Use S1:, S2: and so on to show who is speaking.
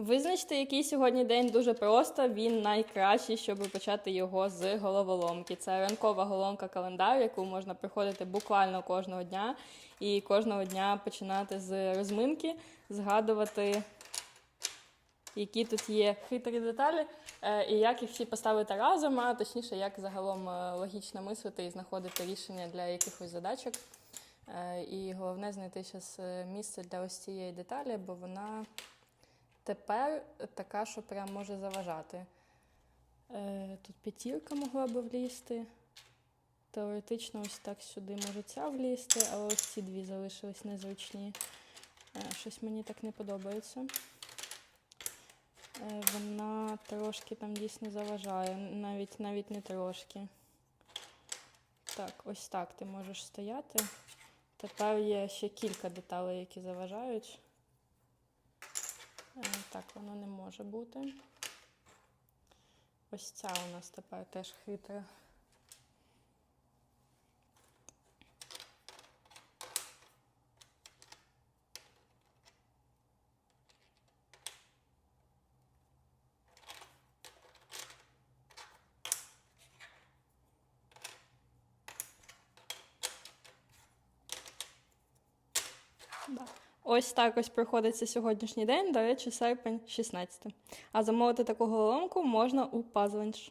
S1: Визначте, який сьогодні день дуже просто. Він найкращий, щоб почати його з головоломки. Це ранкова головоломка календар, яку можна приходити буквально кожного дня, і кожного дня починати з розминки, згадувати, які тут є хитрі деталі, е, і як їх всі поставити разом, а точніше, як загалом е, логічно мислити і знаходити рішення для якихось задачок. Е, І головне знайти зараз місце для ось цієї деталі, бо вона тепер така, що прям може заважати. Е, Тут п'ятірка могла би влізти. Теоретично ось так сюди може ця влізти, але ось ці дві залишились незручні. Е, Щось мені так не подобається. Е, Вона трошки там дійсно заважає, навіть навіть не трошки. Так, ось так ти можеш стояти. Тепер є ще кілька деталей, які заважають. Е, Так, воно не може бути. Ось ця у нас тепер теж хитра. Да. Ось так ось проходиться сьогоднішній день, до речі, серпень 16. А замовити таку головоломку можна у Puzzlench.